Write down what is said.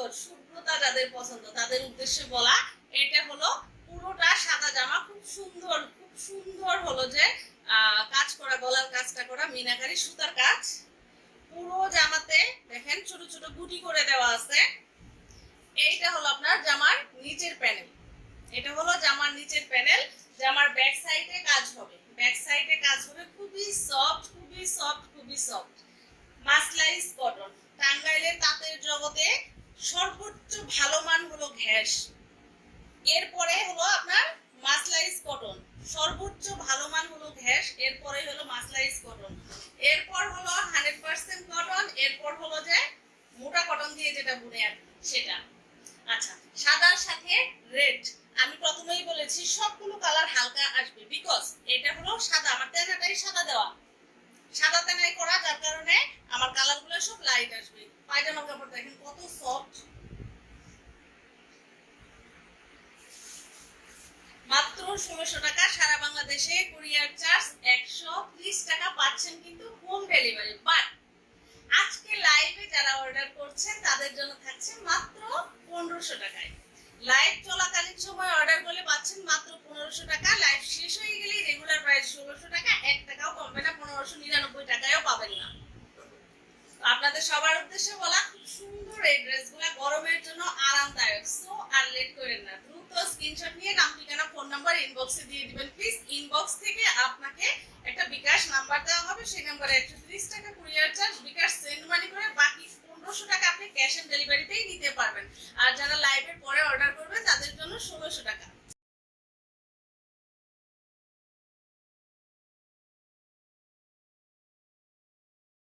সুন্দর, শুভ্রতা যাদের পছন্দ, তাদের উদ্দেশ্যে বলা, এটা হলো পুরোটা সাদা জামা, খুব সুন্দর খুব সুন্দর হলো যে কাজ করা, গলার কাজটা করা, মিনাকারি সুতার কাজ। পুরো জামাতে দেখেন ছোট ছোট গুটি করে দেওয়া আছে। এইটা হলো আপনার জামার নিচের প্যানেল। এটা হলো জামার নিচের প্যানেল। জামার ব্যাক সাইডে কাজ হবে। ব্যাক সাইডে কাজ হবে খুবই সফট খুবই সফট খুবই সফট মাসলাইজ কটন টাঙ্গাইলের তাঁতের জগতে সর্বোচ্চ ভালো হলো ঘ্যাস এরপরে হলো আপনার মাসলাইজ কটন। সর্বোচ্চ ভালো মান হলো ঘ্যাস এরপরে হলো মাসলাইজ কটন। এরপর হলো হান্ড্রেড পার্সেন্ট কটন, এরপর হলো যে মোটা কটন দিয়ে যেটা বুনে আর সেটা। আচ্ছা সাদার সাথে রেড। আমি প্রথমেই বলেছি, সবগুলো কালার হালকা আসবে বিকজ এটা হলো সাদা, আমার তেনাটাই সাদা দেওয়া। সাদা তেনাই করা, যার কারণে আমার কালারগুলো সব লাইট আসবে। পায়জামা কাপড় দেখেন কত সফট মাত্র ষোলোশো টাকা। সারা বাংলাদেশে কুরিয়ার চার্জ একশো ত্রিশ টাকা পাচ্ছেন কিন্তু হোম ডেলিভারি বাট আজকে লাইভে যারা অর্ডার করছেন, তাদের জন্য থাকছে মাত্র পনেরোশো টাকায়। লাইভ চলাকালীন সময় অর্ডার করলে পাচ্ছেন মাত্র পনেরোশো টাকা। লাইভ শেষ হয়ে গেলেই রেগুলার প্রাইস ষোলোশো টাকা। এক টাকাও কমবে না, পনেরোশো নিরানব্বই টাকায়ও পাবেন না। আপনাদের সবার উদ্দেশ্যে বলা, খুব সুন্দর এই ড্রেসগুলো গরমের জন্য আরামদায়ক। সো আর লেট করেন না। দ্রুত স্ক্রিনশট নিয়ে নাম ঠিকানা ইনবক্সে দিয়ে দিবেন। প্লিজ ইনবক্স থেকে আপনাকে একটা বিকাশ নাম্বার দেওয়া হবে। সেই নাম্বারে একশো তিরিশ টাকা courier charge bKash send money করে বাকি পনেরোশো টাকা আপনি ক্যাশ অন ডেলিভারিতেই নিতে পারবেন। আর যারা